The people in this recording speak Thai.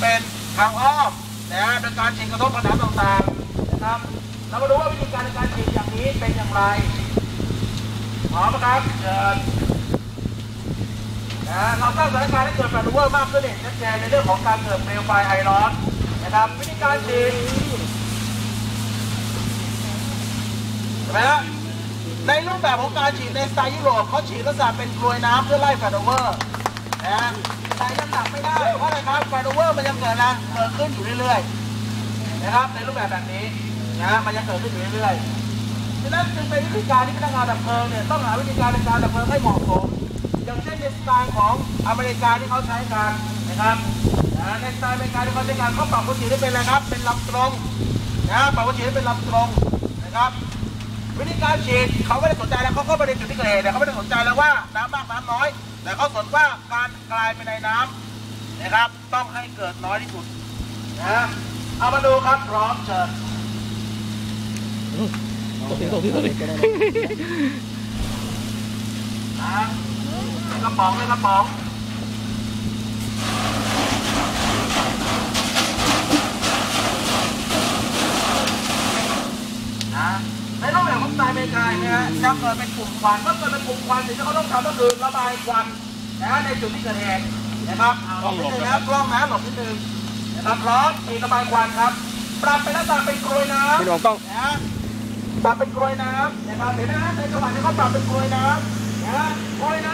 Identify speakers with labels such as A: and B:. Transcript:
A: เป็นทางอ้อมนะฮะโดยการฉีดกระทบผนังต่างๆนะครับเรามาดูว่าวิธีการในการฉีดอย่างนี้เป็นอย่างไรพร้อมนะครับเชิญนะเราสร้างสถานการณ์ให้เกิดแฟลชเวอร์มากขึ้นเห็นชัดเจนในเรื่องของการเกิดเปลวไฟไอร้อนนะครับวิธีการฉีดเห็นไหมฮะในรูปแบบของการฉีดในสไตล์ยุโรปเขาฉีดลักษณะเป็นกลวยน้ำเพื่อไล่แฟลชเวอร์นะฮะแต่ยังดับไม่ได้ เพราะอเวอร์มันยังเกิดนะเกิดขึ้นอยู่เรื่อยๆนะครับในรูปแบบแบบนี้นะมันยังเกิดขึ้นอยู่เรื่อยๆฉะนั้นจึงเป็นวิธีการที่พนักงานดับเพลิงเนี่ยต้องหาวิธีการในการดับเพลิงให้เหมาะสมอย่างเช่นในสไตล์ของอเมริกาที่เขาใช้กันนะครับในสไตล์อเมริกาที่เขาใช้กันเขาปรับวัตถุได้เป็นอะไรครับ เป็นลำตรงนะปรับวัตถุได้เป็นลำตรงนะครับวิธีการฉีดเขาไม่ได้สนใจแล้วเขาเข้าไปในจุดที่เกิดเหตุเนี่ยเขาไม่ได้สนใจแล้วว่าน้ำมากน้ำน้อย แต่เขาสนว่าการกลายเป็นในน้ำ นะครับ ต้องให้เกิดน้อยที่สุดนะเอามาดูครับพร้อมเชิญ
B: ตกที่ตกที่ตกที่
A: นะกระป๋องเลยกระป๋องนะในรูปแบบของสไตล์อเมริกาเนี่ยฮะจะเกิดเป็นกลุ่มควันเมื่อเกิดเป็นกลุ่มควันสิ่งที่เขาต้องทำก็คือระบายควันนะในจุดที่เกิดเหตุ นะครับหลบนิดนึงนะครับกล้องนะหลบนิดนึงนะครับร้อนมีระบายควันครับ ปรับเป็นลักษณะเป็นกรวยน้ำ
B: พี่น้องกล้อง
A: นะฮะปรับเป็นกรวยน้ำนะครับเห็นไหมฮะในจังหวะที่เขาปรับเป็นกรวยน้ำนะฮะกรวยน้ำ